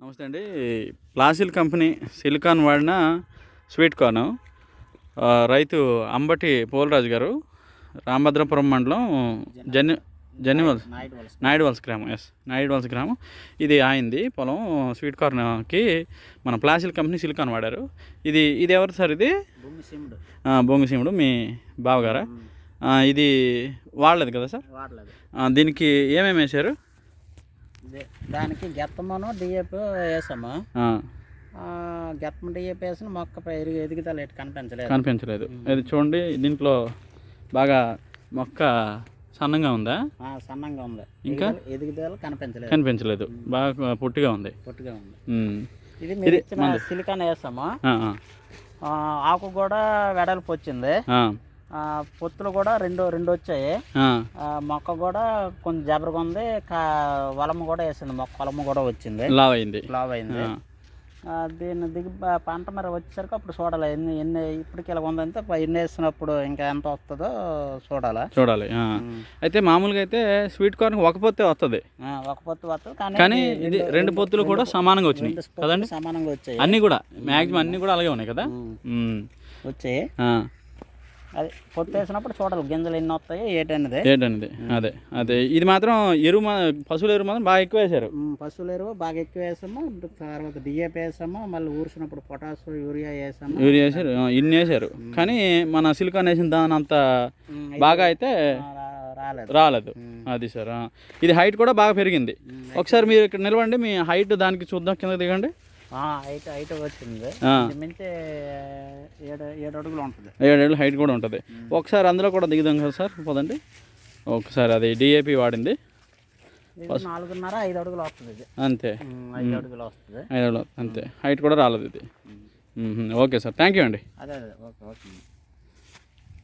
నమస్తే అండి. ప్లాసిల్ కంపెనీ సిలికాన్ వాడిన స్వీట్ కార్న్. రైతు అంబటి పోలరాజు గారు రామభద్రపురం మండలం జన్ని జన్నివల్స్ నాయుడు వలస నాయుడు వలస గ్రామం ఎస్ నాయుడు వలస గ్రామం. ఇది ఆయింది పొలం స్వీట్ కార్న్కి మన ప్లాసిల్ కంపెనీ సిలికాన్ వాడారు. ఇది ఇది ఎవరు సార్ ఇది? భూమి సిమ్డు ఆ, బొంగుసీముడు మీ బావగారా? ఇది వాడలేదు కదా సార్? దీనికి ఏమేమి వేశారు? దానికి గెత్తమను డిఏపి వేసాము. గెత్తమ డిఏపి వేసిన మొక్క ఎదుగుదల ఎటు కనిపించలేదు. కనిపించలేదు. ఇది చూడండి దీంట్లో బాగా మొక్క సన్నంగా ఉందా? సన్నంగా ఉంది. ఇంకా? ఎదుగుదల- కనిపించలేదు. కనిపించలేదు. బాగా పొట్టిగా ఉంది. పొట్టిగా ఉంది. ఇది మీరు ఇచ్చిన సిలికాన్ వేసాము. ఆకు కూడా వెడల్పు వచ్చింది. పొత్తులు కూడా రెండు రెండు వచ్చాయి. మొక్క కూడా కొంచెం జబరగా ఉంది. వలము కూడా వేసింది. మొక్క వలము కూడా వచ్చింది. లావ్ అయింది. లావ్ అయింది దీన్ని దిగి పంట మరి వచ్చేసరికి అప్పుడు చూడాలి. ఎన్ని ఎన్ని ఇప్పటికి ఇలా ఉందంటే ఎన్ని వేసినప్పుడు ఇంకా ఎంత వస్తుందో చూడాలి. చూడాలి. అయితే మామూలుగా అయితే స్వీట్ కార్న్ ఒక పొత్తే వస్తుంది. ఒక పొత్తు వస్తుంది. కానీ కానీ ఇది రెండు పొత్తులు కూడా సమానంగా వచ్చినాయి. పొత్తులు సమానంగా వచ్చాయి. అన్నీ కూడా. మ్యాక్సిమం అన్నీ కూడా అలాగే ఉన్నాయి కదా. వచ్చాయి. అది పొత్తు వేసినప్పుడు చూడాలి గింజలు ఎన్ని వస్తాయో ఏటనేది ఏంటనేది అదే అదే. ఇది మాత్రం ఎరువు మా పశువుల ఎరువు మాత్రం బాగా ఎక్కువ వేశారు. ఉమ్, పశువుల ఎరువు బాగా ఎక్కువ వేసాము. తర్వాత డిఏపి వేసాము మళ్ళీ ఊర్చినప్పుడు పొటాష్ యూరియా వేసాము. యూరియా వేశారు ఆ, ఇన్ని వేశారు. కానీ మన సిలికాన్ వేసిన దాని అంత ఉమ్, బాగా అయితే ఆ, రా- రాలేదు. రాలేదు. ఉమ్. అది సార్ ఆ. ఇది హైట్ కూడా బాగా పెరిగింది. ఒకసారి మీరు ఇక్కడ నిలవండి మీ హైట్ దానికి చూద్దాం కింద దిగండి. ఏడు అడుగులు హైట్ కూడా ఉంటుంది. ఒకసారి అందులో కూడా దిగుదాం కదా సార్ పోదండి. ఒకసారి అది డిఏపి వాడింది. నాలుగున్నర ఐదు అడుగులు వస్తుంది ఇది. అంతే. ఐదు అడుగులు వస్తుంది. ఐదు అంతే. హైట్ కూడా రాలేదు ఇది. ఓకే సార్ థ్యాంక్ యూ అండి. అదే అదే ఓకే ఓకే.